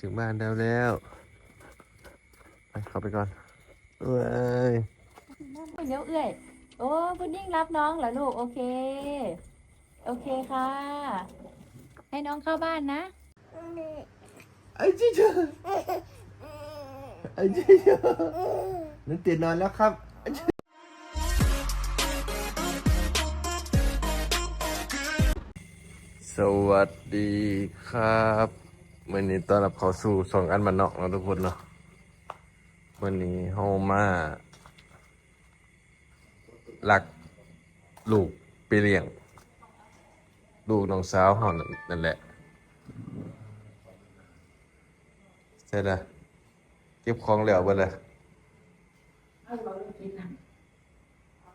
ถึงบ้านแล้วแล้วไปเข้าไปก่อนเอ้ยเดี๋ยวเอื้อยโอ้พุดดิ้งรับน้องเหรอลูก โอเค โอเคค่ะ ให้น้องเข้าบ้านนะไอ้จีเจอไอ้จีเจอนั่นตื่นนอนแล้วครับสวัสดีครับ วันนี้ต้อนรับเข้าสู่สองอันบันนอกเนาะทุกคนเนาะวันนี้เฮามาหลักลูกไปเลี้ยง ลูกน้องสาวเฮานั่นนั่นแหละใช่ละเก็บของแล้วเบ่เลยเอาเราลูกกินนะ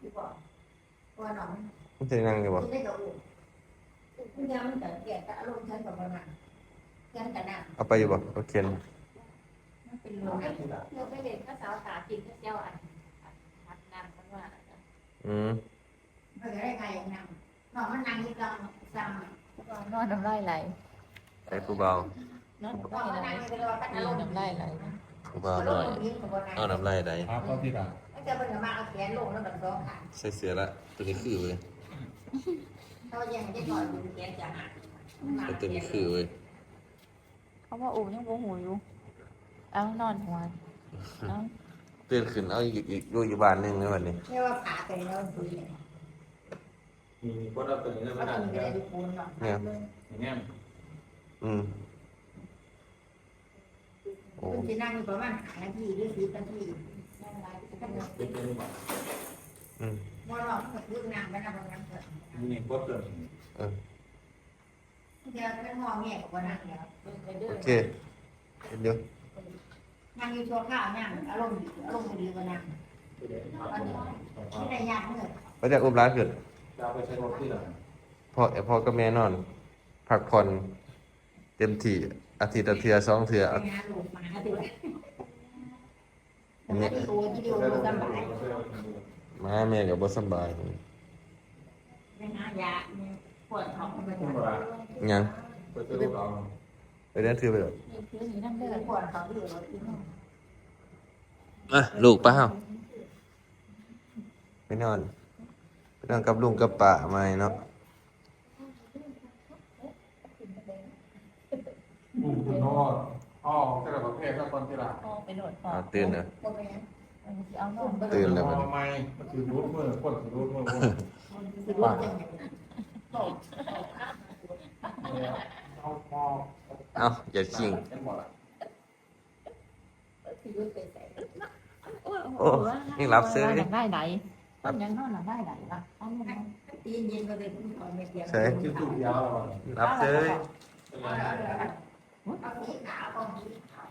ดีกว่าตัวหนองมันจะนั่งอยู่บ่กินได้กับลูกคุณยายมันแต่แก่แต่อารมณ์ฉันกับมัน นะฉันกับน้ำเอาไปอยู่บ่โอเคมันเป็นลมเราไปเด็กก็สาวขากินก็เจ้าอันอัดน้ำกันว่าอืมมันจะได้ใครน้ำหนองมันนั่งที่กลางกลางนอนน้ำลายไหลไอ้ผู้เบานอนหนน้ำองลายมันไหลนั่งที่กลางอารมณ์น้ำลายไหลผู้เบาหน่อยเอาน้ำลายใดครับเข้าที่หลังมันจะเป็นมาเอาแขนลงแล้วแบบร้องขาใส่เสียละตัวนี้คือเว้ยเขายังจะก่อนดูแขนจะหักไอ้ตัวนี้คือเว้ย เขาว่าอูยังโมโหอยู่ เอานอนหัวเอาตื่นขึ้นเอาอีกอีกอยู่อยู่บ้านหนึงในวันนี้เรียกว่าขาไปแล้วคุยเลยมีก็เราตื่นแล้วเขาไม่ได้ต้องมีอะไรดูคูณหรอกอย่างเงี้ยอืมโอ้คุณจะนั่งอยู่ประมาณหานาทีหรือสิบนาทีนั่งไลฟ์กันเป็นเป็นแบบอืม มอหลอกก็คือนั่งไปนั่งบนนั้นเถอะมีก็เกิดเออ เดี๋ยวเป็นงอแงกว่านั่งแล้วโอเคเดี๋ยวนั่งอยู่ชั่วข้าวนั่งอารมณ์ดีอารมณ์ดีกว่านั่งที่ได้ยากเมื่อไปจากอุ้มร้านขึ้นจะไปใช้รถที่หลังพ่อพ่อกับแม่นอน พักผ่อนเต็มที่อาทิตย์ละเทื่อสองเทื่อไปเอางานลูกมาด้วยวิดีโอวิดีโอสบายมาแม่ก็บ่สำบายไปหายาป วดท้องไปหมคุณดบอกว่ายังไปซื้อรถเอาไปเดินถือไปเถอะนี่คือหนีน้ำเลือดปวดท้องอยู่รถที่ห้องอะลูกป้าเฮาไปนอนไปนอนกับลุงกับป้ามาเนาะบุ้งคุณโน้ตอ๋อแค่แบบประเภทก็ตอนที่หลังพ่อไปโดดพ่ออ่าตื่นเนอะปวดไปยังเอานอนตื่นแล้วมัมันนทำไมมันคือรูดมือคนคือรูดมือคนสิรู้จังไงเอาพอ เอ้าอย่าชิงเป็นหมดอะสิรู้ใจใส่โอ้ยังรับซื้อหนังได้ไหนต้นยังนอนหนังได้ไหนล่ะเอานอนตีนเย็นก็เลยคอยไม่เตียงคิดสุดยาวอะรับซื้อเอาสีขาวเอาสีขาว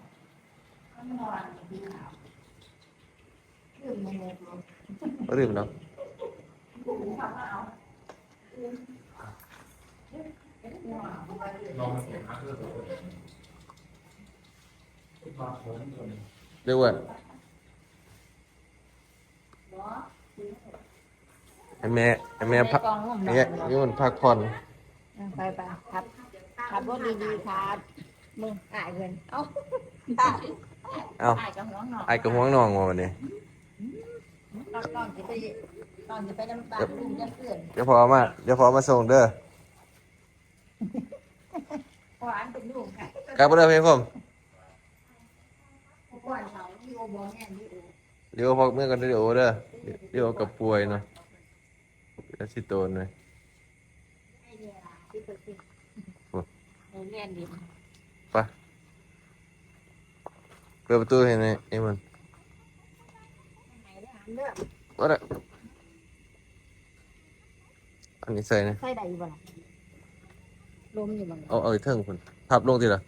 เอานอนสีขาวคือมันเลยบ่ลืมเนาะลอง เสียงฮักเรื่องตัวมาผมคนเรียกว่าให้แม่ให้แม่พักกองร่วมนอเนี่ยนนี่มันพักผ่อนไปไปครับขับรถดีๆครับมึงจ่ายเงินเอ้าเอ้าตายกับหัวหนอนไอ้กระห่วงน้องว่าวันนี้ตอนตอนจะไปตอนจะไปน้ำตาลลุงจะเสื่อมเดี๋ยวพอมาเดี๋ยวพอมาส่งเด้อ หวานเป็นลูกค่ะกลับบ่เด้อเพี่ผมหวานเขาที่โอบอแง่ที่โอเดี๋ยวพอเมื่อกันเดี๋ยวเด้อเดี๋ยวกับป่วยเนาะแล้วสิโตนเลยให้เวลาที่เปิดปิดเรียนดิไปเปิดประตูให้หน่อยไอ้มันไหนได้หามเลือกว่าได้อันนี้ใส่นะใส่ใดอยู่บ่ล่ะ ลมอยู่บ่ล่ะเอาเอาอีกเทิงคุณพับลงทีละ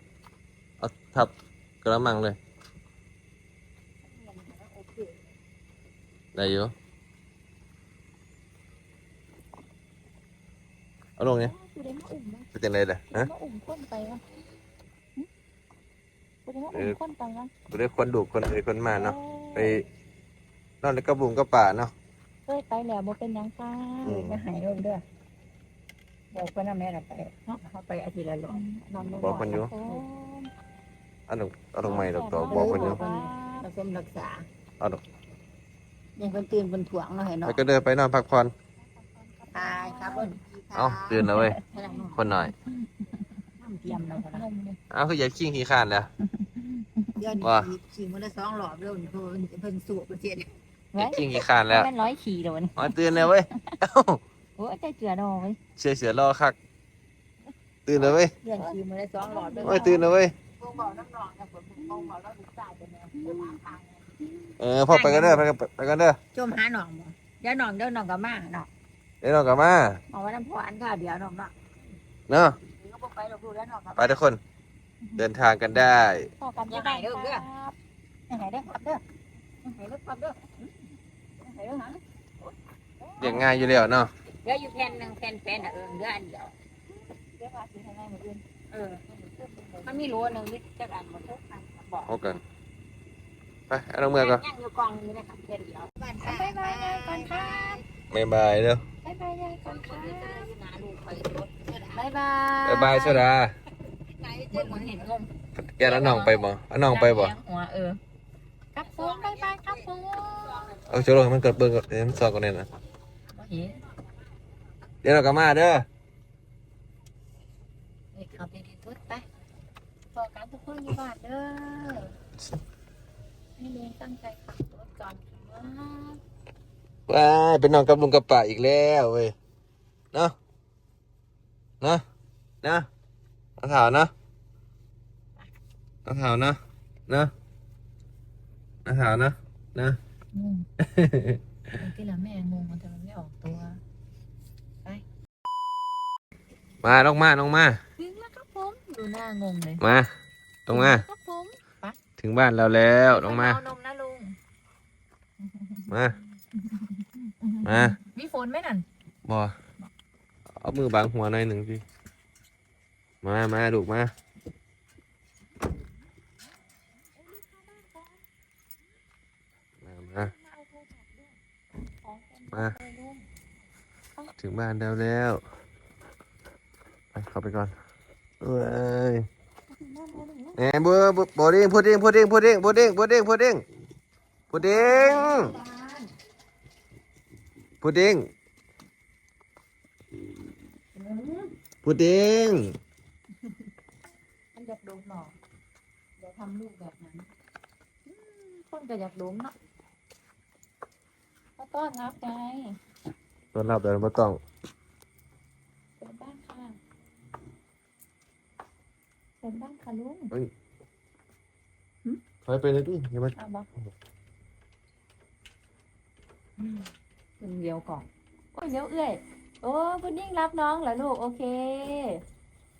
เอาพับกระมังเลยโอเคได้อยู่เอาลงเนี่ยกูได้มาอุ่มนะจะเป็นไรล่ะกูได้ฮะมาอุ่มข้นไปวะกูได้มาอุ่มข้นไปวะกูได้คนดุคนเอ่ยคนมาเนาะไปนอนในกระบุงกระป่าเนาะเคยไปแล้วบ่เป็นหยังป้าอืมจะหายลมด้วย บอกเพื่อนแม่เราไปเนาะเขาไปอาทิตย์ละลมนอนบอกคนอยู่โอ้อันนั้นเอาตรงใหม่ดอกต่อบอกเพิ่นอยู่ผสมรักษาเอาดอกยังคนตื่นเป็นถ่วงเนาะเห็นไปเนาะก็เดินไปนอนพักผ่อนตายครับบนเอ้าตื่นแล้วเว้ยคนหน่อยน้ำเทียมเราค่ะเอ้าคืออย่าขี้ขี้ข้านแล้วเดี๋ยวนี้ว่าขี่มือละสองหลอบเร็วนี่เพิ่นเพิ่นสูบประเทศอย่าขี้ขี้ข้านแล้วแม่นร้อยขี่โดนอ๋อตื่นแล้วเว้ยเอ้า โอ้ยใจเจือดอกเว้ยเสือเสือรอคัก ตื่นแล้วเว้ยเดือนขี่มือละสองหลอบเร็วโอ้ยตื่นแล้วเว้ยพวกบอกน้ำหนองนะผมพวกบอกแล้วลูกชายเป็นแนวเดี๋ยวมาทางเออพ่อไปกันเด้อไปกันไปกันเด้อจมหาหนองบ่เดี๋ยวหนองเดี๋ยวหนองก็มาเนาะเดี๋ยวเรากลับมา เอาไว้น้ำพออันค่ะเดี๋ยวหนองเนาะเนาะเดี๋ยวก็บ่ไปหรอกดูแล้วหนองก็ไปทุกคน เดินทางกันได้พอกันยังไงเด้อเด้อยังไงเด้อครับเด้อยังไงเด้อครับเด้อยังไงเด้อหาเรียงง่ายอยู่แล้วเนาะ เดี๋ยวอยู่แผ่นหนึงแผ่นแผ่นอะเออเดี๋ยวอันเดียวเดี๋ยวมาสิให้แม่มื้ออื่นเออ มันมีโลหนึงนี่จักอันบ่ทุกอันบอกโอกันไปเอาลงมือก่อนยังอยู่กองนี้นะครับแผ่นเดียวบ้านบ๊ายบายยายก่อนครับบ๊ายบายเด้อบ๊ายบายยายก่อนครับหนาลูกไปรถบ๊ายบายบ๊ายบายโซดาไหนเจ้าเหมือนเห็นงมแกแล้วน้องไปบ่เอาน้องไปบ่หัวเออครับผมบ๊ายบายครับผมเอาโจลงให้มันเกิดเบิ่งก่อนเดี๋ยวมันสอบกันเนี่ยนะบ่ เห็นเดี๋ยวเรากลับมาเด้อเฮ้ยขับดีๆทุดไปพอกันทุกคนอยู่บ้านเด้อให้เรียนตั้งใจขับรถก่อนนะว้ายเป็นน้องกับลุงกับป้าอีกแล้วเว้ยเนาะเนาะเนาะเอาถาวเนาะเอาถาวเนาะเนาะเอาถาวเนาะเนาะงงบางทีละแม่งงมันจะไม่ออกตัว มาลงมาลงมาถึงแล้วครับผมดูหน้างงเลยมาลงมาครับผมถึงบ้านเราแล้วลงมาเอนมนะลุงมามามีฝนไหมนั่นบอเอามือบังหัวหน่อยหนึ่งพี่มามาลูกมามามามา ถึงบ้านแล้วแล้ว ไปเข้าไปก่อนเอ้ยแหน่บัวบัวบัวดิ้งพูดดิ้งพูดดิ้งพูดดิ้งพูดดิ้งพูดดิ้งพูดดิ้งพูดดิ้งพูดดิ้งพูดดิ้งมันอยากดมหรอเดี๋ยวทำลูกแบบนั้นอืมคนก็อยากดมเนาะก็ต้อนรับไงต้อนรับเดินมาต้อง เป็นบ้านค่ะ เป็นบ้านค่ะลุง ถอยไปเลยดิอย่ามาเอาบอกคุณเดียวก่อนโอ้ยเดี๋ยวเอื้อย โอ้พุดดิ้งรับน้องเหรอลูก โอเค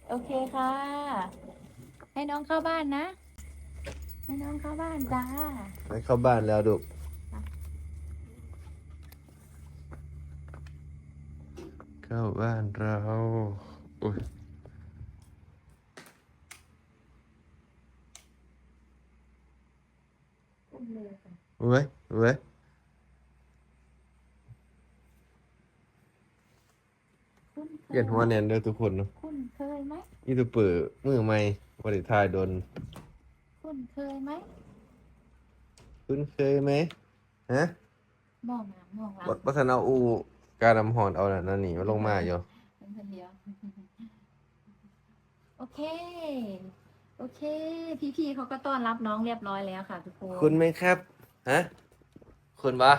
โอเคค่ะ ให้น้องเข้าบ้านนะ ให้น้องเข้าบ้านจ้า ไปเข้าบ้านแล้วลูกเข้าบ้านเราโอ้ย เว้ยเว้ยคุณเคเปลี่ยนหัวแนนเด้อทุกคนเนาะคุณเคยไหมยูทูบเบอร์มือใหม่บริทายโดน คุณเคยไหมคุณเคยไหมฮะมองหลังมองหลังวัดวัฒนเอาอูการนำหอนเอาน่ะนั่นนี่มาลงมาอยู่เป็นคนเดียว โอเค โอเค พี่ๆเขาก็ต้อนรับน้องเรียบร้อยแล้วค่ะทุกคน คุณไหมครับ ฮะคุณปะ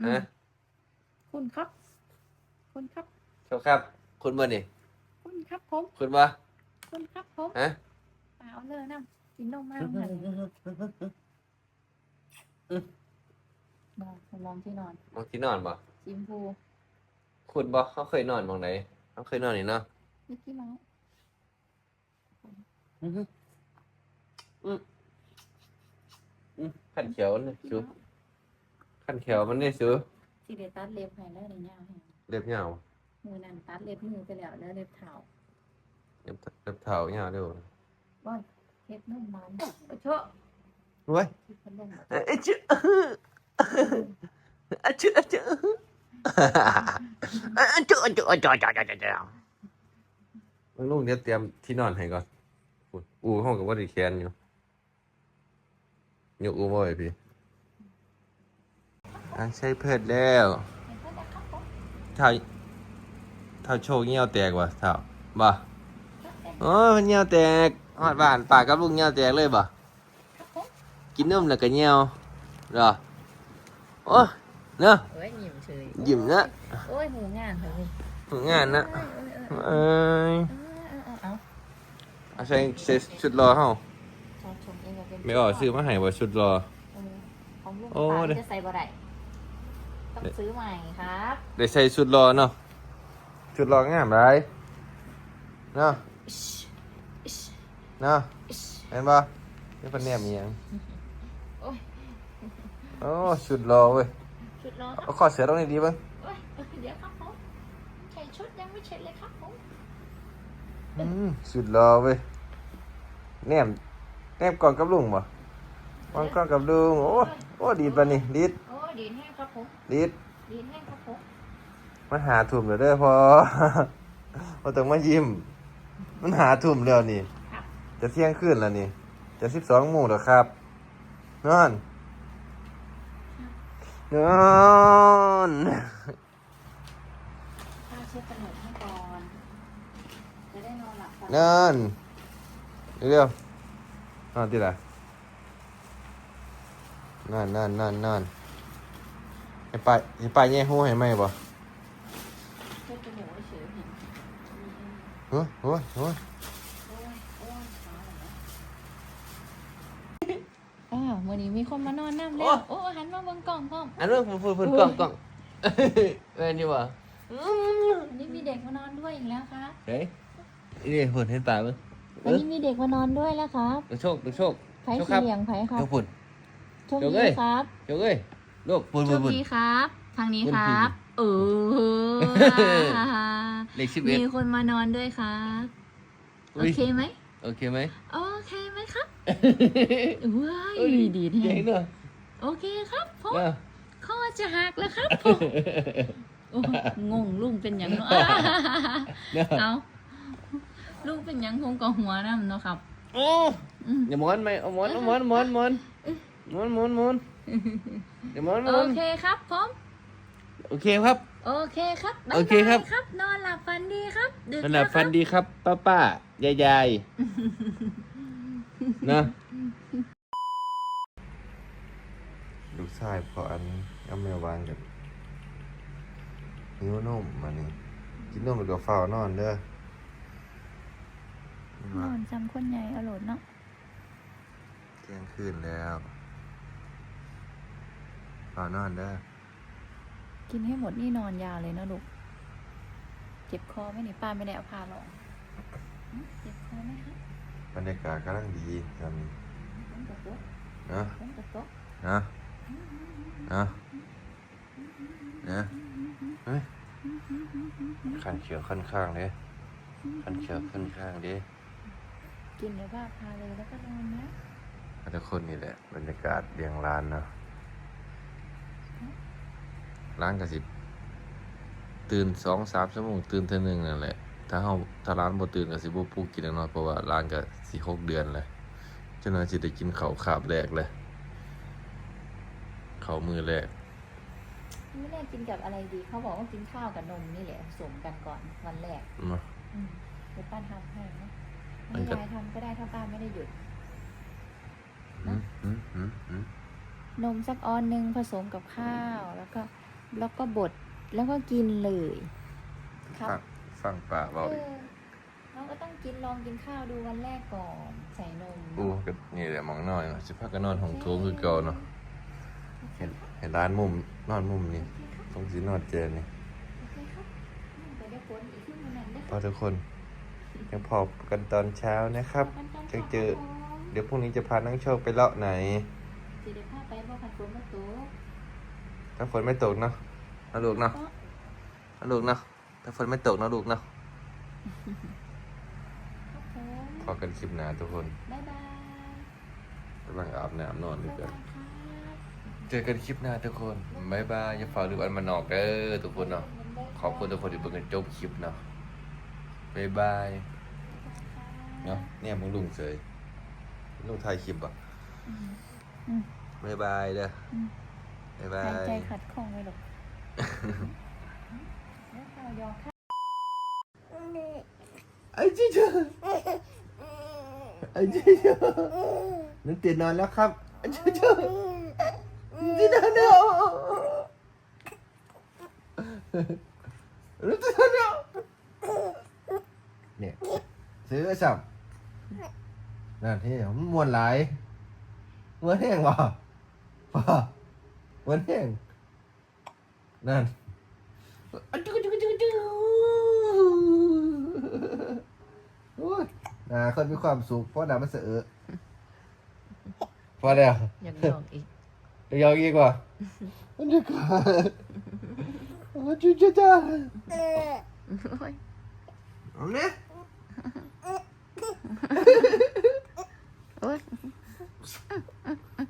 อืฮะมคุณครับ คุณครับชอบครับ คุณบ่นี่ คุณครับผม คุณปะคุณครับผมฮะเปล่าเลยนะกินนมมากเลยนอนลองที่นอน มองที่นอนบ่ชิมพูคุณบ่เขาเคยนอนมองไหนเขาเคยนอนนี่เนาะมิกกี้เมาส์อืมอืม ขันเขียวนี่ชูขันเขียวมันนี่ชูสิเดตัดเล็บให้แล้วในย่างให้เล็บเหยาวมือนั่นตัดเล็บมือไปแล้วแล้วเล็บเท้าเล็บเล็บเท้าเหยาวเด้อว่านเล็บนุ่มมันโอ้โชะเว้ยที่พัดลมเอ้ยชื่ออะชื่ออะชื่ออะชื่ออะชื่ออะชื่ออะชื่ออะชื่อมึงลุงเดี๋ยวเตรียมที่นอนให้ก่อนอู้ห้องกับว่าดีแคนอยู่ ยกอุ้มไว้พี่อันใช้เพิดแล้วเห็นเพื่อนจะครับผมเท่าเท่าโชคเงี้ยวแตกว่ะเท่าบ่โอ้ยมันเงี้ยวแตกฮอดบ้านปากกับลุงเงี้ยวแตกเลยบ่ครับผมกินนมแล้วก็เงี้ยวเหรอโอ้ยเนาะเอ้ยยิ้มเฉยยิ้มนะโอ้ยหูงานเถอะนี่ฝึกงานนะเอ้ยเอ้ยเอ้ยเอ้ยเอ้ยเอ้ยเอาเอาใส่ใส่ชุดรอเฮา ไม่ออกซื้อมาให้ว่าชุดรอ เออของลูกโอ้ตาเด้จะใส่บ่ได้ต้องซื้อใหม่ครับได้ใส่ชุดรอเนาะชุดรองามไรเนาะอิชอิชเนาะอิชเห็นป่ะนี่เป็นแนมอีหยังโอ้ยโอ้ชุดรอเว้ยชุดรอครับเอาข้อเสียตรงนี้ดีบ้างโอ้ยเอ้ยเดี๋ยวครับผมใส่ชุดยังไม่เสร็จเลยครับผมอืมชุดรอเว้ยแนม แนมก่อนกับลุงบ่วางก่อนกับลุง โอ้ โอ้ดีดปะนี่ดีดโอ้ยดีนแห้งครับผมดีดดีนแห้งครับผมมันหาถุ่มแล้วเด้อพอพอต้องมายิ้ม มันหาถุ่มแล้วนี่ครับจะเที่ยงคืนแล้วนี่ จะสิบสองโมงแล้วครับ นอน นอนข้าเช็ดกระหนกให้ก่อน จะได้นอนหลับนอน เร็วๆ นอนที่ไหนนอนนอนนอนนอนให้ไปให้ไปแย่หูให้ไหมบ่เช็ดกระหนกเฉยๆเห็นเฮ้ยเฮ้ยเฮ้ยโอ้ยโอ้ยขาเหรออ้าววันนี้มีคนมานอนน้ำแล้วโอ้หันมาเบิ่งกล่องพร้อมอันนั้นพูดพูดพูดกล้องกล้องเอ้ยนี่บ่วันนี้มีเด็กมานอนด้วยอีกแล้วครับเฮ้ยนี่พูดให้ตาเบิ่ง วันนี้มีเด็กมานอนด้วยแล้วครับดูโชคดูโชคไผ่โชคสีครับเหลียงไผ่ครับเดี๋ยวพูดโชคเดี๋ยวดีเอ้ยครับเดี๋ยวเอ้ยลูกพูดโชพูดคพูดดีครับ ทางนี้พูดคพูดรับเออ เลขสิบเอ็ดมีคนมานอนด้วยครับ โอเคไหมโอเคไหมโอเคไหมครับว้ายเอ้ยดีแท้เจ๋งเนอะโอเคครับผมเนอะข้อจะหักแล้วครับผมโอ้งงลุงเป็นหยังเนาะเนอะเอา ลุงเป็นหยังคงกับหัวน้ำเนาะครับโอ้อืมอย่าม้วนไหมเอาม้วนเอาม้วนม้วนม้วนม้วนม้วนม้วนอย่าม้วนม้โอวนเคครับผมโอเคครับ โอเคครับบ๊ายโอเคครับบายครับ นอนหลับฝันดีครับดึกมันหแล้ลัวบคฟัรันบ ดีครับ ป้าป้ายายยายนะลูกชายพออันก็ไม่วางกันนิ้วนมมานี่กินนมแล้วก็เฝ้านอนเด้อ นอนจำคนใหญ่อร่อยเนาะเที่ยงคืนแล้วเฝ้านอนเด้อกินให้หมดนี่นอนยาวเลยนะลูก เจ็บคอไหมนี่ป้าไม่ได้เอาผ้าหรอกหึเจ็บคอไหมครับบรรยากาศกำลังดีตอนนี้ฝนตกตกนะฝนตกตกนะนะนะเฮ้ยขันเขียวขั้นข้างเด้ขันเขียวขั้นข้างเด้ กินเดี๋ยวป้าพาเลยแล้วก็นอนนะทุกคนนี่แหละบรรยากาศเรียงร้านเนาะร้านกระสิบตื่นสองสามชั่วโมงตื่นเท่านึงนั่นแหละ ถ้าเฮาถ้าร้านบ่ตื่นก็สิบ่ปลุกกินแล้วเนาะเพราะว่าร้านก็สิหกเดือนเลยจนว่าสิได้กินข้าวขาบแรกเลยข้าวมือแรกมื้อแรกกินกับอะไรดี เขาบอกว่ากินข้าวกับนมนี่แหละผสมกันก่อนวันแรกเนาะอืมเดี๋ยวป้าทำให้นะ มัไม่นก็ ยายทำก็ได้ถ้าป้าไม่ได้หยุด อืมอืมอืมอืมนมสักออนหนึ่งผสมกับข้าวแล้วก็แล้วก็บดแล้วก็กินเลยครับ ฟังฟังป่าเบาเออีกอเราก็ต้องกินลองกินข้าวดูวันแรกก่อนใส่นมอู้ก็นี่แหละหมองน้อยเนาะสิพากันนอนห้องโถงคือเก่าเนาะเห็นเห็นร้านมุมนอนมุมนี่ต้องสินอนเจนนี่โอเคครับอืมไปได้ผลอีกครึ่งวันนั้นได้พอทุกคน ยังพอกันตอนเช้านะครับเจอเจอ เดี๋ยวพรุ่งนี้จะพานังโชคไปเลาะไหนสิเดี๋ยวพาไปบ่คันฝนมาตกถ้าฝนไม่ตกเนาะนะลูกเนาะนะลูกเนาะถ้าฝนไม่ตกนะลูกเนาะครับผมพอกันคลิปหน้าทุกคนบ๊ายบายกำลังอาบน้ำนอนด้วยบ๊ายกันบายครับเจอกันคลิปหน้าทุกคนบายบายอย่าฝ่าลืมอันมานอกเด้อทุกคนเนาะ ขอบคุณทุกคนที่เบิ่งกันจบคลิปเนาะบายบาย เนาะเนี่ยมึงลุงเสยลุงถ่ายคลิปอะอืมอืมบ๊ายบายเด้ออมบ๊ายบาหายยใจขัดข้องไว้หรอกแล้วข้าวยอข้าวไอ้เจ๊เจ้าไอ้เจ๊เจ้านั่นตื่นนอนแล้วครับไอ้เจ๊เจ้าตื่นนอนแล้วนั่นตื่นนอนแล้วเนี่ยซื้อสับ นั่นที่มันมวนหลายมวนแห้งวะว่ามวนแห้งนั่นอะจูจูจูจูโอ้ยน่าคนมีความสุขเพราะน้ำมันเสือพอแล้วอยากลองอีกเดี๋ยวยาวอีกว่ามันจะขาดอะจูจูจูโอ้ยเอาเนี่ยโอ้ย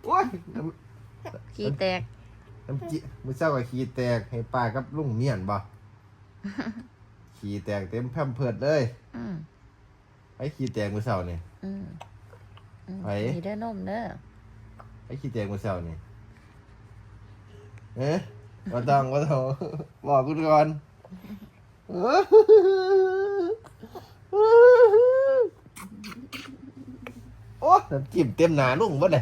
โอ้ยน้ขี้แตกำน้ำจิมือเศร้ากับขี้แตกให้ป้ากับลุงเมียนบ่ ขี้แตกเต็มแพร่มเพิดเลยอืมไอ้ขี้แตกมือเศร้าเนี่ยอืมอืมไหวมีเด้อนมเด้อไอ้ขี้แตกมือเศร้าเนี่ยเอ๊ะมาต้องมาต้องบอกกูก่อนโอ้น้ำจิ้มเต็มหนาลุงบ่ได้